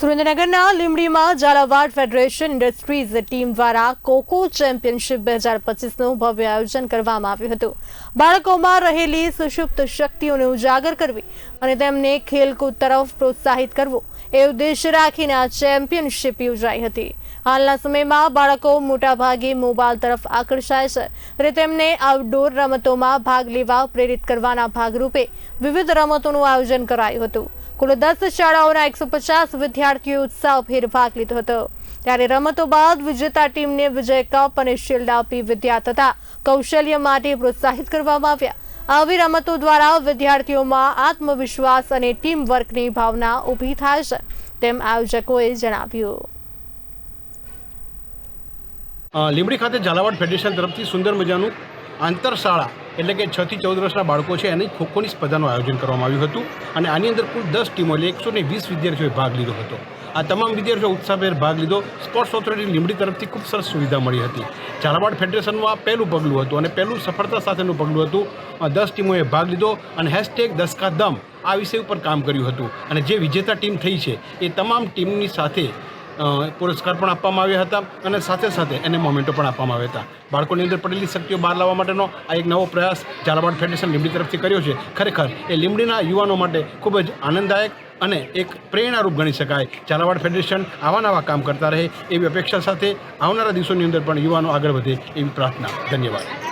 સુરેન્દ્રનગરના લીંબડીમાં Jhalawad federation industries team દ્વારા કોકો ચેમ્પિયનશિપ બે હજાર પચીસનું ભવ્ય આયોજન કરવામાં આવ્યું હતું. બાળકોમાં રહેલી સુષુપ્ત શક્તિઓને ઉજાગર કરવી અને તેમને ખેલકૂદ તરફ પ્રોત્સાહિત કરવું એ ઉદ્દેશ્ય રાખીને આ ચેમ્પિયનશિપ યોજાઈ હતી. હાલના સમયમાં બાળકો મોટાભાગે મોબાઈલ તરફ આકર્ષાય છે અને તેમને આઉટડોર રમતોમાં ભાગ લેવા પ્રેરિત કરવાના ભાગરૂપે વિવિધ રમતોનું આયોજન કરાયું હતું. કુલ દસ શાળાઓના એકસો પચાસ વિદ્યાર્થીઓ ઉત્સાહભેર ભાગ લીધો હતો. ત્યારે રમતો બાદ વિજેતા ટીમને વિજય કપ અને શિલ્ડ આપી વિદ્યા તથા કૌશલ્ય માટે પ્રોત્સાહિત કરવામાં આવ્યા. આવી રમતો દ્વારા વિદ્યાર્થીઓમાં આત્મવિશ્વાસ અને ટીમ વર્કની ભાવના ઊભી થાય છે, તેમ આયોજકોએ જણાવ્યું. લીંબડી ખાતે ઝાલાવાડ ફેડરેશન તરફથી સુંદર મજાનું આંતરશાળા એટલે કે છથી ચૌદ વર્ષના બાળકો છે એની ખોખોની સ્પર્ધાનું આયોજન કરવામાં આવ્યું હતું અને આની અંદર કુલ દસ ટીમો એટલે એકસો ને વીસ વિદ્યાર્થીઓએ ભાગ લીધો હતો. આ તમામ વિદ્યાર્થીઓ ઉત્સાહભેર ભાગ લીધો. સ્પોર્ટ્સ ઓથોરિટી લીમડી તરફથી ખૂબ સરસ સુવિધા મળી હતી. ઝાલાવાડ ફેડરેશનનું આ પહેલું પગલું હતું અને પહેલું સફળતા સાથેનું પગલું હતું. દસ ટીમોએ ભાગ લીધો અને હેશટેગ દસ કા દમ આ વિષય ઉપર કામ કર્યું હતું. અને જે વિજેતા ટીમ થઈ છે, એ તમામ ટીમની સાથે પુરસ્કાર પણ આપવામાં આવ્યા હતા અને સાથે સાથે એને મોમેન્ટો પણ આપવામાં આવ્યા હતા. બાળકોની અંદર પડેલી શક્તિઓ બહાર લાવવા માટેનો આ એક નવો પ્રયાસ ઝાલાવાડ ફેડરેશન લીંબડી તરફથી કર્યો છે. ખરેખર એ લીંબડીના યુવાનો માટે ખૂબ જ આનંદદાયક અને એક પ્રેરણારૂપ ગણી શકાય. ઝાલાવાડ ફેડરેશન આવા નવા કામ કરતા રહે એવી અપેક્ષા સાથે આવનારા દિવસોની અંદર પણ યુવાનો આગળ વધે એવી પ્રાર્થના. ધન્યવાદ.